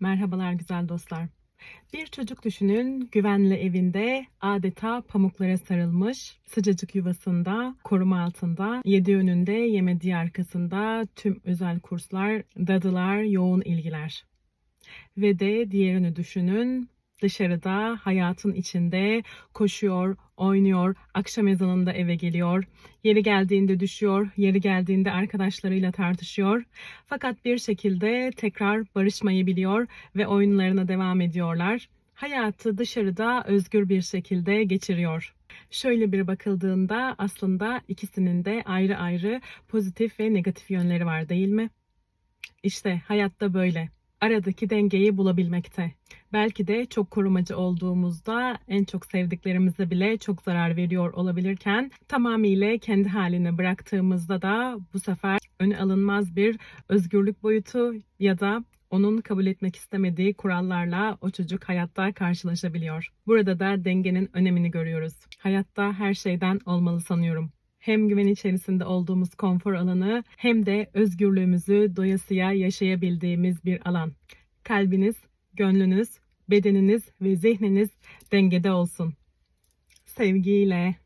Merhabalar güzel dostlar. Bir çocuk düşünün güvenli evinde adeta pamuklara sarılmış, sıcacık yuvasında, koruma altında, yedi önünde, yemediği arkasında tüm özel kurslar, dadılar, yoğun ilgiler. Ve de diğerini düşünün dışarıda hayatın içinde koşuyor, oynuyor, akşam ezanında eve geliyor, yeri geldiğinde düşüyor, yeri geldiğinde arkadaşlarıyla tartışıyor. Fakat bir şekilde tekrar barışmayı biliyor ve oyunlarına devam ediyorlar. Hayatı dışarıda özgür bir şekilde geçiriyor. Şöyle bir bakıldığında aslında ikisinin de ayrı ayrı pozitif ve negatif yönleri var değil mi? İşte hayatta böyle. Aradaki dengeyi bulabilmekte. Belki de çok korumacı olduğumuzda en çok sevdiklerimize bile çok zarar veriyor olabilirken tamamıyla kendi haline bıraktığımızda da bu sefer öne alınmaz bir özgürlük boyutu ya da onun kabul etmek istemediği kurallarla o çocuk hayatta karşılaşabiliyor. Burada da dengenin önemini görüyoruz. Hayatta her şeyden olmalı sanıyorum hem güven içerisinde olduğumuz konfor alanı hem de özgürlüğümüzü doyasıya yaşayabildiğimiz bir alan. Kalbiniz, gönlünüz, bedeniniz ve zihniniz dengede olsun. Sevgiyle.